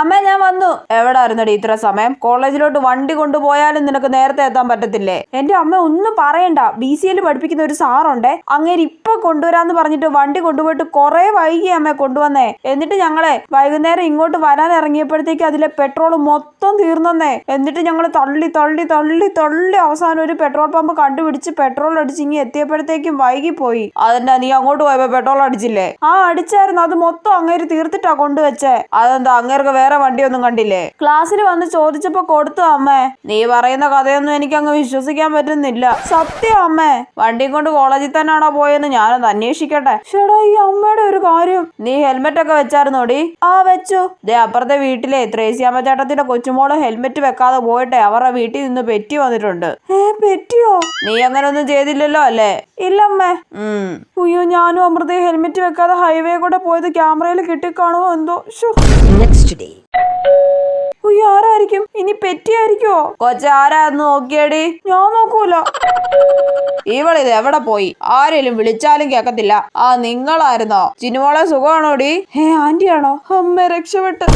അമ്മ ഞാൻ വന്നു. എവിടെ ആയിരുന്നടി ഇത്ര സമയം? കോളേജിലോട്ട് വണ്ടി കൊണ്ടുപോയാലും നിനക്ക് നേരത്തെ എത്താൻ പറ്റത്തില്ലേ? എന്റെ അമ്മ ഒന്നും പറയണ്ട. ബി സി എൽ പഠിപ്പിക്കുന്ന ഒരു സാറുണ്ടേ. അങ്ങേര് ഇപ്പൊ കൊണ്ടുവരാന്ന് പറഞ്ഞിട്ട് വണ്ടി കൊണ്ടുപോയിട്ട് കുറെ വൈകി അമ്മ കൊണ്ടുവന്നേ. എന്നിട്ട് ഞങ്ങളെ വൈകുന്നേരം ഇങ്ങോട്ട് വരാൻ ഇറങ്ങിയപ്പോഴത്തേക്ക് അതിലെ പെട്രോൾ മൊത്തം തീർന്നേ എന്നിട്ട് ഞങ്ങൾ തള്ളി തള്ളി തള്ളി തള്ളി അവസാനം ഒരു പെട്രോൾ പമ്പ് കണ്ടുപിടിച്ച് പെട്രോൾ അടിച്ച് ഇങ്ങനെ എത്തിയപ്പോഴത്തേക്കും പോയി അതെന്നാ നീ അങ്ങോട്ട് പോയപ്പോ പെട്രോൾ അടിച്ചില്ലേ? ആ അടിച്ചായിരുന്നു. അത് മൊത്തം അങ്ങേര് തീർത്തിട്ടാ കൊണ്ടുവച്ചേ. അതെന്താ അങ്ങേർക്ക് വേറെ വണ്ടിയൊന്നും കണ്ടില്ലേ? ക്ലാസ്സിൽ വന്ന് ചോദിച്ചപ്പോ കൊടുത്തു അമ്മേ. നീ പറയുന്ന കഥയൊന്നും എനിക്ക് അങ്ങ് വിശ്വസിക്കാൻ പറ്റുന്നില്ല. സത്യം അമ്മേ. വണ്ടി കൊണ്ട് കോളേജിൽ തന്നെയാണോ പോയെന്ന് ഞാനൊന്ന് അന്വേഷിക്കട്ടെ. ചേടാ ഈ അമ്മയുടെ ഒരു കാര്യം. നീ ഹെൽമെറ്റ് ഒക്കെ വെച്ചായിരുന്നോടി? ആ വെച്ചു. ദേ അപ്പുറത്തെ വീട്ടിലെ ത്രേസ്യാമ്മ ചേട്ടത്തിന്റെ കൊച്ചുമോൾ ഹെൽമെറ്റ് വെക്കാതെ പോയിട്ടെ അവരുടെ വീട്ടിൽ നിന്ന് പെറ്റി വന്നിട്ടുണ്ട്. ഏ പെറ്റിയോ? നീ അങ്ങനെ ഒന്നും ചെയ്തില്ലല്ലോ അല്ലേ? ഇല്ലമ്മേ. അയ്യോ ഞാനും അമൃത ഹെൽമെറ്റ് വെക്കാതെ ഹൈവേ കൂടെ പോയത് ക്യാമറയിൽ കിട്ടിക്കാണുമോ എന്തോ? Next day. അയ്യോ ആരായിരിക്കും? ഇനി പെറ്റിയായിരിക്കുമോ കൊച്ച ആരാന്ന് നോക്കിയടി? ഞാൻ നോക്കൂല. ഇവളിത് എവിടെ പോയി? ആരെങ്കിലും വിളിച്ചാലും കേക്കത്തില്ല. ആ നിങ്ങളായിരുന്നോ? ചിനുമോളെ സുഖമാണോടി? ഹേ ആന്റിയാണോ? അമ്മ രക്ഷപ്പെട്ട്.